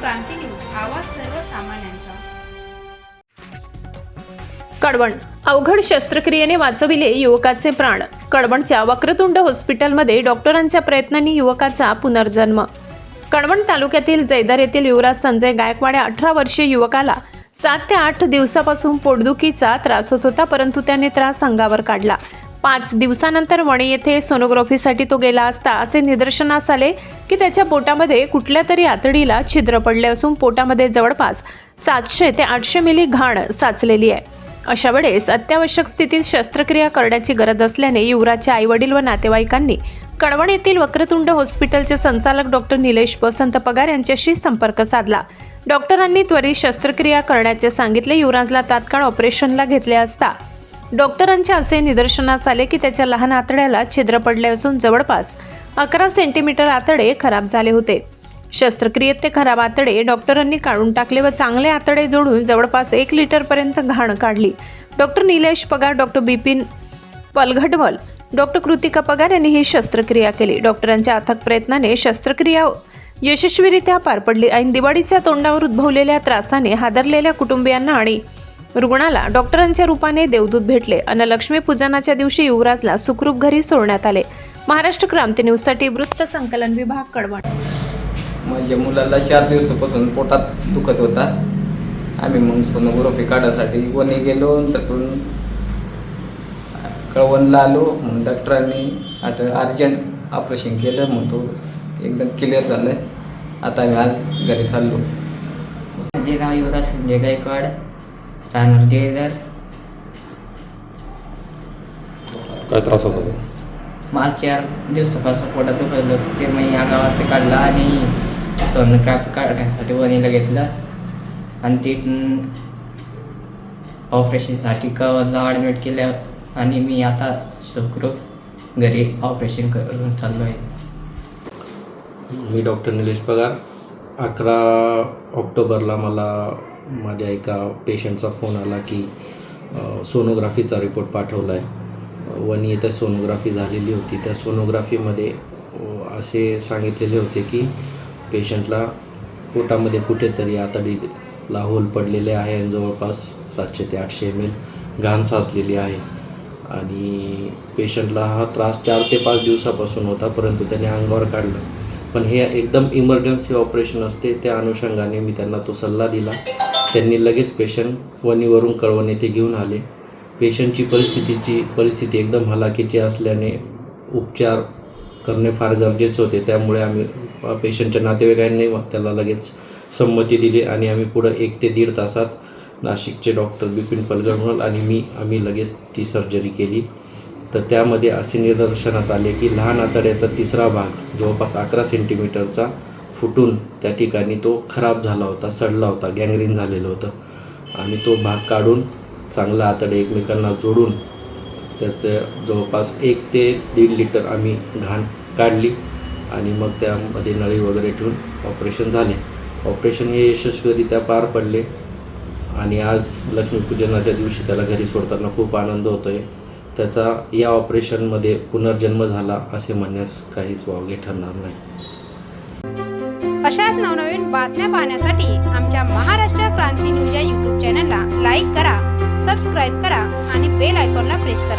क्रांती news आवाज सर्वसामान्यांचा. कडवण अवघड शस्त्रक्रियेने वाचविले युवकाचे प्राण. कडवणच्या वक्रतुंड हॉस्पिटलमध्ये डॉक्टरांच्या प्रयत्नांनी युवकाचा पुनर्जन्म. कडवण तालुक्यातील जैदर येथील युवराज संजय गायकवाड या अठरा वर्षीय युवकाला सात ते आठ दिवसापासून पोटदुखीचा त्रास होत होता परंतु त्याने त्रास अंगावर काढला. पाच दिवसानंतर वणे येथे सोनोग्राफीसाठी तो गेला असता असे निदर्शनास आले की त्याच्या पोटामध्ये कुठल्या तरी आतडीला छिद्र पडले असून पोटामध्ये जवळपास सातशे ते आठशे मिली घाण साचलेली आहे. अशा वेळेस अत्यावश्यक स्थितीत शस्त्रक्रिया करण्याची गरज असल्याने युवराजचे आईवडील व नातेवाईकांनी कळवण येथील वक्रतुंड हॉस्पिटलचे संचालक डॉक्टर निलेश बसंत पगार यांच्याशी संपर्क साधला. डॉक्टरांनी त्वरित शस्त्रक्रिया करण्याचे सांगितले. युवराजला तात्काळ ऑपरेशनला घेतले असता डॉक्टरांच्या असे निदर्शनास आले की त्याच्या लहान आतड्याला छिद्र पडले असून जवळपास अकरा सेंटीमीटर आतडे खराब झाले होते. शस्त्रक्रियेत ते खराब आतडे डॉक्टरांनी काढून टाकले व चांगले आतडे जोडून जवळपास एक लिटरपर्यंत घाण काढली. Doctor Nilesh Pagar doctor Bipin Palghatwal doctor Kritika Pagar यांनी ही शस्त्रक्रिया केली. डॉक्टरांच्या अथक प्रयत्नाने शस्त्रक्रिया यशस्वीरित्या पार पडली. आणि दिवाळीच्या तोंडावर उद्भवलेल्या त्रासाने हादरलेल्या कुटुंबियांना आणि रुग्णाला डॉक्टरांच्या रूपाने देवदूत भेटले अन लक्ष्मीपूजनाच्या दिवशी युवराजला सुखरूप घरी सोडण्यात आले. महाराष्ट्र क्रांती न्यूजसाठी वृत्त संकलन विभाग कडवण. माझ्या मुलाला चार दिवसापासून पोटात दुखत होता. आम्ही मग सोनोग्राफी काढायसाठी वणी गेलो तिकडून कळवणला आलो. मग डॉक्टरांनी आता अर्जंट ऑपरेशन केलं मग तो एकदम क्लिअर झालं. आता आम्ही आज घरी चाललो. माझे नाव युवराज संजय गायकवाड. राहणार जयदर काय त्रास होता? तो? मला चार दिवसापासून पोटात दुखायलं होतं. ते मी या गावात ते काढलं आणि सोनोग्राफी काढण्यासाठी वणीला घेतलं. आणि तिथून ऑपरेशनसाठी कवरला ॲडमिट केलं. आणि मी आता सुखरूप घरी ऑपरेशन करून चाललो आहे मी डॉक्टर निलेश पगार. अकरा ऑक्टोबरला मला माझ्या एका पेशंटचा फोन आला की सोनोग्राफीचा रिपोर्ट पाठवला आहे वनी येथे सोनोग्राफी झालेली होती. त्या सोनोग्राफीमध्ये असे सांगितलेले होते की पेशंटला पोटामध्ये कुठेतरी आतडीला होल पडलेले आहे आणि जवळपास सातशे ते आठशे एम एल घाण साचलेली आहे. आणि पेशंटला हा त्रास चार ते पाच दिवसापासून होता परंतु त्याने अंगावर काढलं. पण हे एकदम इमर्जन्सी ऑपरेशन असते त्या अनुषंगाने मी त्यांना तो सल्ला दिला. त्यांनी लगेच पेशंट वणीवरून कळवण येथे घेऊन आले. पेशंटची परिस्थितीची परिस्थिती एकदम हलाखीची असल्याने उपचार करणे फार गरजेचे होते. त्यामुळे आम्ही पेशंटच्या नातेवाईकांनी त्याला लगेच संमती दिली आणि आम्ही पुढं एक ते दीड तासात नाशिकचे डॉक्टर बिपिन पलगडमल आणि मी आम्ही लगेच ती सर्जरी केली. तर त्यामध्ये असे निदर्शनास आले की लहान आतड्याचा तिसरा भाग जवळपास अकरा सेंटीमीटरचा फुटून त्या ठिकाणी तो खराब झाला होता सडला होता गँग्रीन झालेलं होतं. आणि तो भाग काढून चांगला आतडे एकमेकांना जोडून त्याचं जवळपास एक ते दीड लिटर आम्ही घाण काढली आणि मग त्यामध्ये नळी वगैरे ठेवून ऑपरेशन झाले. ऑपरेशन हे यशस्वीरित्या पार पडले आणि आज लक्ष्मीपूजनाच्या दिवशी त्याला घरी सोडताना खूप आनंद होतो आहे त्याचा या ऑपरेशनमध्ये पुनर्जन्म झाला असे म्हणण्यास काहीच वावगे ठरणार नाही. अशाच नवनवीन बातम्या पाहण्यासाठी आमच्या महाराष्ट्र क्रांती न्यूज या यूट्यूब चॅनलला लाईक करा सबस्क्राईब करा आणि बेल आयकॉनला प्रेस करा.